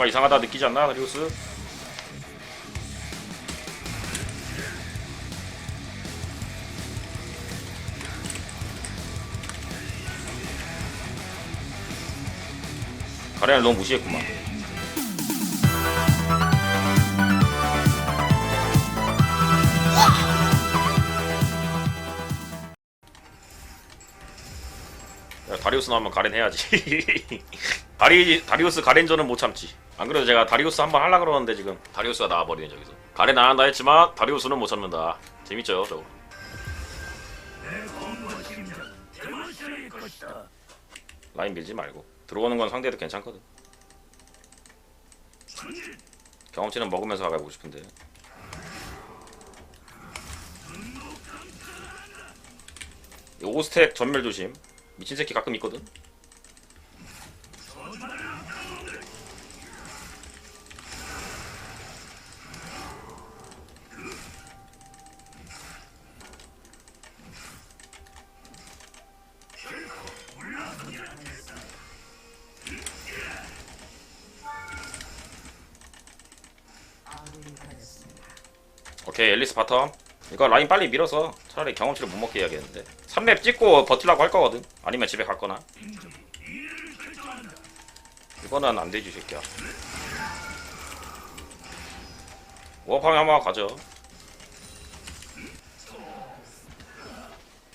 뭔가 이상하다 느끼지 않나 다리우스? 가렌을 너무 무시했구만 다리우스 나오면 가렌 해야지. 다리 다리우스 가렌전은 못 참지. 안 그래도 제가 다리우스 한번 하려 그러는데 지금 다리우스가 나와버리네 저기서. 가렌 안 한다 했지만 다리우스는 못 참는다. 재밌죠 저거. 라인 밀지 말고 들어오는 건 상대도 괜찮거든. 경험치는 먹으면서 가고 싶은데. 이 오스텍 전멸 조심. 미친 새끼 가끔 있거든. 오케이 앨리스 바텀 이거 라인 빨리 밀어서 차라리 경험치를 못 먹게 해야겠는데 3렙 찍고 버틸라고 할 거거든. 아니면 집에 갔거나. 이거는 안 되지 이 새끼야. 워업하면 한번 가죠.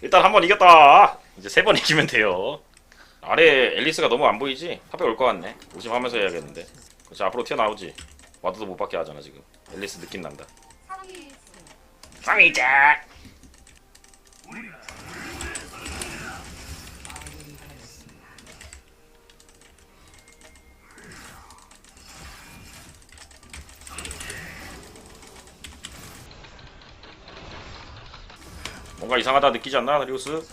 일단 한 번 이겼다. 이제 세 번 이기면 돼요. 아래 앨리스가 너무 안 보이지? 탑에 올 것 같네. 조심하면서 해야겠는데. 그렇지 앞으로 튀어나오지. 와드도 못 받게 하잖아 지금. 앨리스 느낌 난다. 쌍이자 뭔가 이상하다 느끼지 않나 다리우스?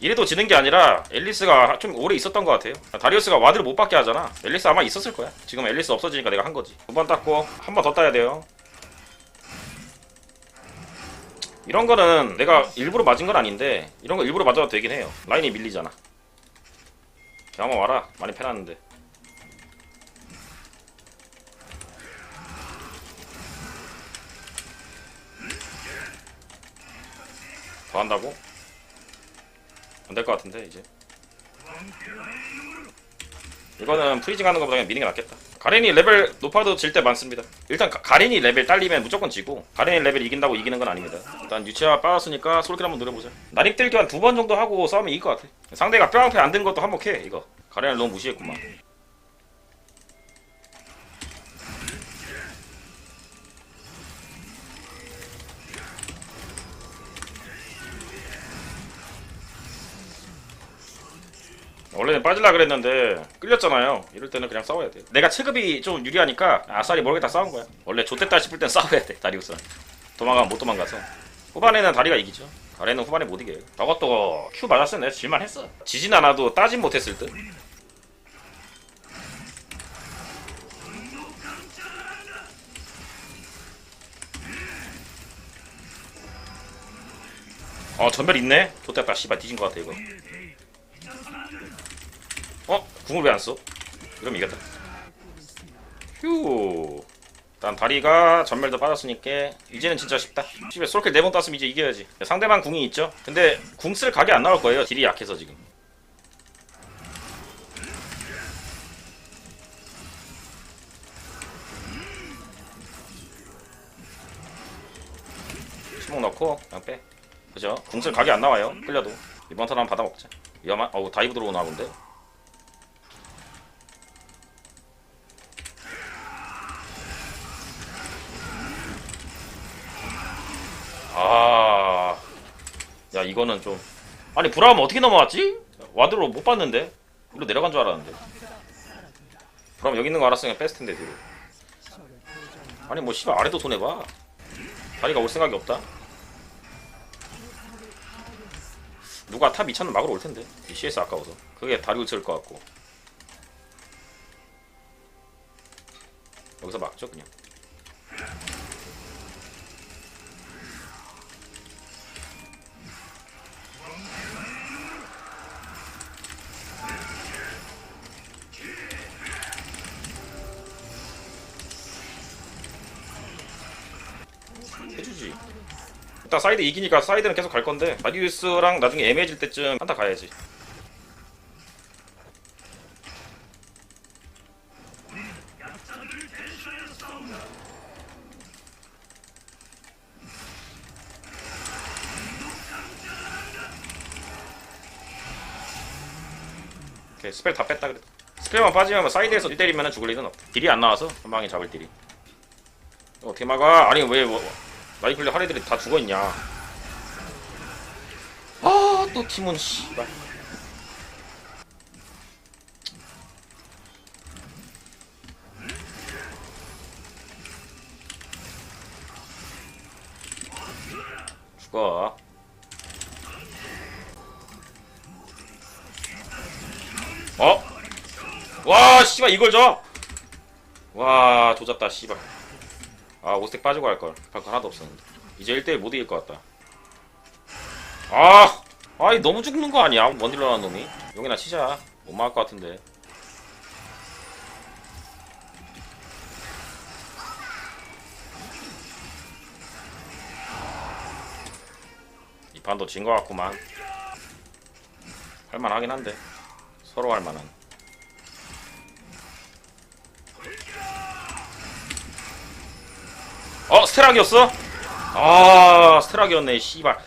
이래도 지는 게 아니라 앨리스가 좀 오래 있었던 것 같아요. 다리우스가 와드를 못 받게 하잖아. 앨리스 아마 있었을 거야. 지금 앨리스 없어지니까 내가 한 거지. 두 번 땄고 한 번 더 따야 돼요. 이런 거는 내가 일부러 맞은 건 아닌데 이런 거 일부러 맞아도 되긴 해요. 라인이 밀리잖아. 야, 한번 와라. 많이 패놨는데 더 한다고? 안 될 것 같은데 이제. 이거는 프리징 하는 것보다 그냥 미는 게 낫겠다. 가렌이 레벨 높아도 질 때 많습니다. 일단 가, 가렌이 레벨 딸리면 무조건 지고 가렌이 레벨 이긴다고 이기는 건 아닙니다. 일단 유치아 빠졌으니까 솔킬 한번 노려보자. 나립들기 한 두 번 정도 하고 싸우면 이길 것 같아. 상대가 뼈 한 패 안 든 것도 한몫해 이거. 가렌을 너무 무시했구만 원래는 빠질라 그랬는데 끌렸잖아요. 이럴 때는 그냥 싸워야 돼. 내가 체급이 좀 유리하니까 아싸리 모르겠다 싸운 거야. 원래 좆됐다 싶을 땐 싸워야 돼. 다리우스. 도망가면 못 도망가서. 후반에는 다리가 이기죠. 가래는 후반에 못 이겨요. 저것도 큐 맞았으면 내가 질만 했어. 지진 않아도 따진 못했을 듯. 어 전멸 있네. 좆됐다 씨발 뒤진 것 같아 이거. 어? 궁을 왜 안 써? 이러면 이겼다. 휴. 일단 다리가 전멸도 빠졌으니까 이제는 진짜 쉽다. 집에 솔킬 4번 땄으면 이제 이겨야지. 상대방 궁이 있죠? 근데 궁 쓸 각이 안 나올 거예요. 딜이 약해서 지금. 침묵 넣고 그냥 빼. 그죠? 궁쓸 각이 안 나와요. 끌려도. 이번 턴 한번 받아먹자. 위험한, 어우, 다이브 들어오나 본데? 아, 야 이거는 좀 아니 브라움 어떻게 넘어왔지? 와드로 못 봤는데 이로 내려간 줄 알았는데. 그럼 여기 있는 거 알았으면 뺐을 텐데 뒤로. 아니 뭐 씨발 아래도 손해 봐. 다리가 올 생각이 없다. 누가 탑 2차는 막으러 올 텐데. 이 CS 아까워서. 그게 다리 울칠 것 같고. 여기서 막죠 그냥. 일단 사이드 이기니까 사이드는 계속 갈 건데 다리우스랑 나중에 애매해질 때쯤 한타 가야지. 오케이 스펠 다 뺐다 그래도. 스펠만 빠지면 사이드에서 1 때리면 죽을 일은 없다 딜이 안 나와서 한 방에 잡을 딜이. 어떻게 막아? 아니 왜 뭐, 마이클리 하레들이 다 죽어있냐 아또 팀은 씨발 죽어 어? 와 씨발 이걸 줘? 와 조졌다 씨발 아 오스텍 빠지고 할걸. 거 하나도 없었는데. 이제 1대1 못 이길 것 같다. 아! 아이 너무 죽는 거 아니야? 원딜러 하는 놈이. 용이나 치자. 못 막을 것 같은데. 이 판도 진거 같구만. 할만하긴 한데. 서로 할만한 스테락이었어? 아 스테락이었네 씨발.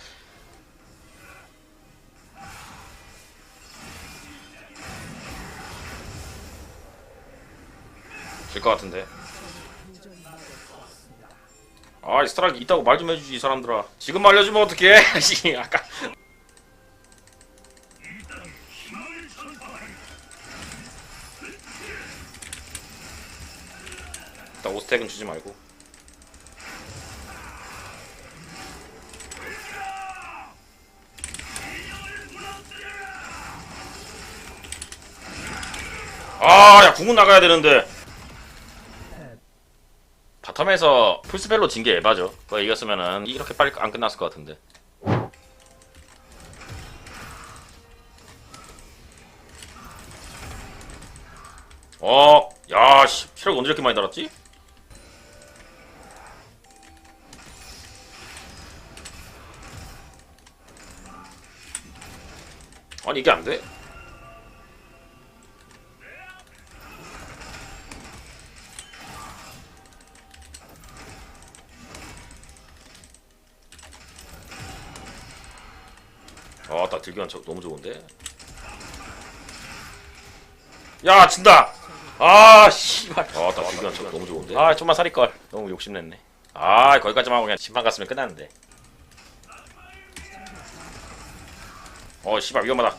질것 같은데. 아 스테락 있다고 말 좀 해주지 이 사람들아. 지금 알려주면 어떡해? 씨 아까. 일단 오스텍은 주지 말고 아, 야, 궁은 나가야 되는데. 바텀에서 풀스펠로 진 게 에바죠. 그거 이겼으면은 이렇게 빨리 안 끝났을 것 같은데. 어, 야, 씨, 체력 언제 이렇게 많이 달았지? 아니 이게 안 돼? 들기만 저 너무 좋은데. 야, 진다. 아, 씨발. 아, 나 들기만 저 너무 좋은데. 아, 좀만 살릴 걸. 너무 욕심냈네. 아, 거기까지만 하고 그냥 심판 갔으면 끝났는데. 어, 씨발 위험하다.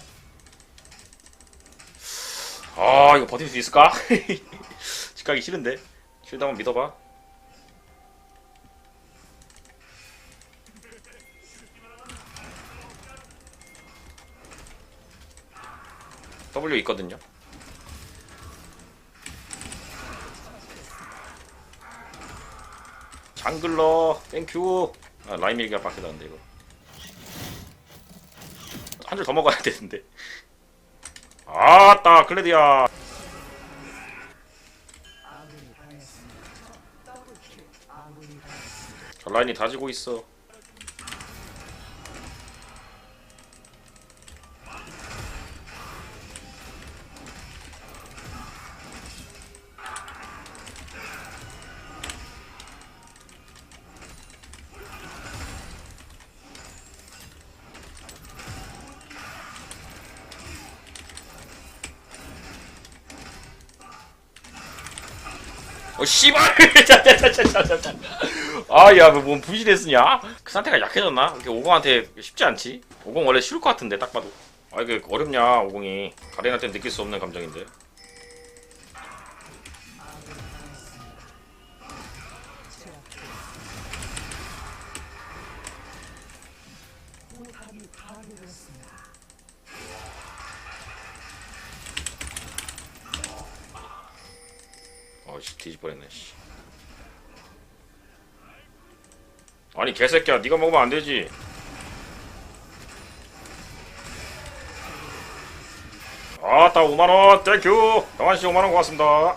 아, 이거 버틸 수 있을까? 집 가기 싫은데. 쉴드 한번 믿어봐. W 있거든요. 장글러 땡큐. 아, 라임 얘기가 바뀌었는데 이거. 한 줄 더 먹어야 되는데. 아따 클레디야. 저 라인이 다지고 있어. 어 씨발! 아야 뭐뭔 부실했으냐? 그 상태가 약해졌나? 이렇게 오공한테 쉽지 않지? 오공 원래 쉬울 것 같은데 딱 봐도. 아 이게 어렵냐 오공이. 가렌할 땐 느낄 수 없는 감정인데 뻔했네 씨. 아니 개새끼야 네가 먹으면 안 되지. 아따 5만원 땡큐. 영환씨 5만원 고맙습니다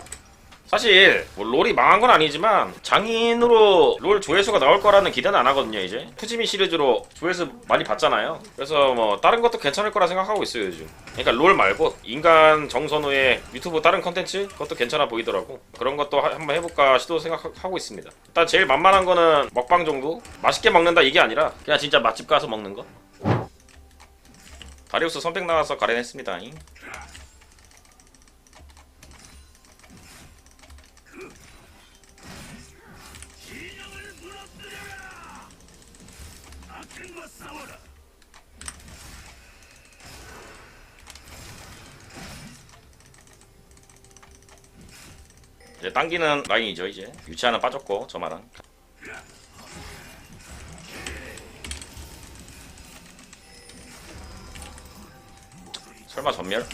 사실 뭐 롤이 망한 건 아니지만 장인으로 롤 조회수가 나올 거라는 기대는 안 하거든요 이제. 푸지미 시리즈로 조회수 많이 봤잖아요. 그래서 뭐 다른 것도 괜찮을 거라 생각하고 있어요 요즘. 그러니까 롤 말고 인간 정선우의 유튜브 다른 컨텐츠? 그것도 괜찮아 보이더라고. 그런 것도 하- 한번 해볼까 시도 생각하고 있습니다. 일단 제일 만만한 거는 먹방 정도? 맛있게 먹는다 이게 아니라 그냥 진짜 맛집 가서 먹는 거? 다리우스 선백 나와서 가려냈습니다 이제 당기는 라인이죠 이제 유치하는 빠졌고 저마랑 설마 전멸?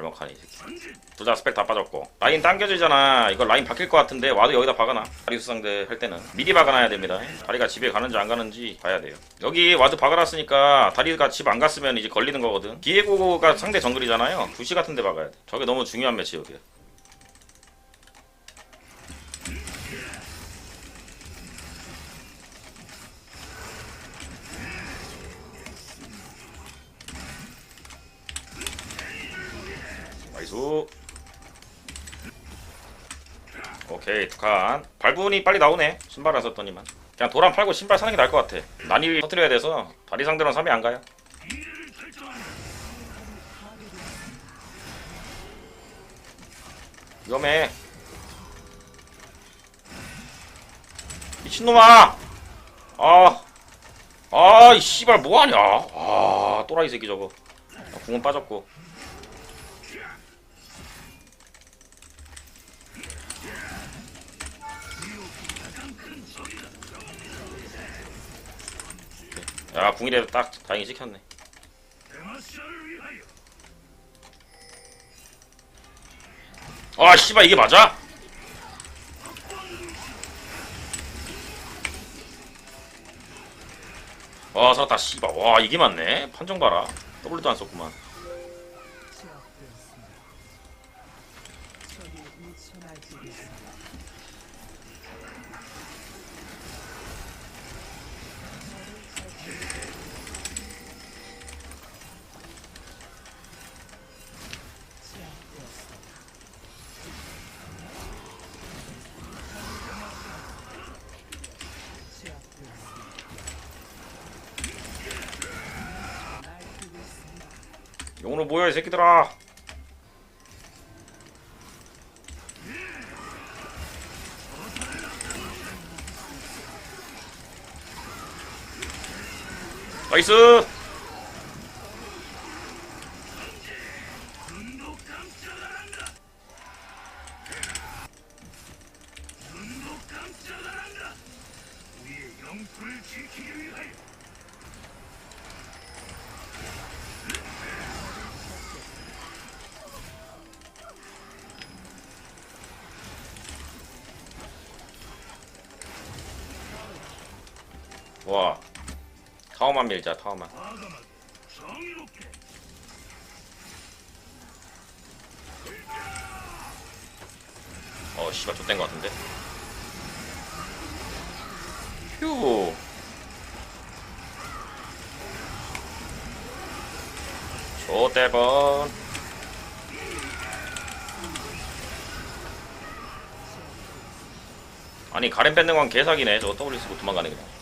날먹하네 이 새끼. 둘 다 스펙 다 빠졌고. 라인 당겨지잖아. 이거 라인 바뀔 것 같은데 와도 여기다 박아놔. 다리우스 상대 할 때는. 미리 박아놔야 됩니다. 다리가 집에 가는지 안 가는지 봐야 돼요. 여기 와드 박아놨으니까 다리가 집 안 갔으면 이제 걸리는 거거든. 디에고가 상대 정글이잖아요. 부시 같은 데 박아야 돼. 저게 너무 중요한 매치업이 오케이 두칸. 발분이 빨리 나오네. 신발 안 썼더니만. 그냥 도란 팔고 신발 사는 게 나을 것 같아. 난이 터트려야 돼서 다리 상대로는 3이 안 가요. 위험해. 미친놈아! 아. 아, 이 씨발 뭐하냐? 아, 또라이 새끼 저거. 아, 궁은 빠졌고. 야, 궁이라도 딱 다행히 찍혔네. 아, 씨발 이게 맞아? 와, 살았다, 씨발. 와, 이게 맞네. 판정 봐라. W도 안 썼구만. 용으로 모여, 이 새끼들아. 나이스! 와. 타워만 밀자, 타워만. 어, 씨발, 좆된 것 같은데? 휴. 좆대번. 아니, 가렌 뺏는 건 개사기네. 저거 W 쓰고 도망가네, 그냥.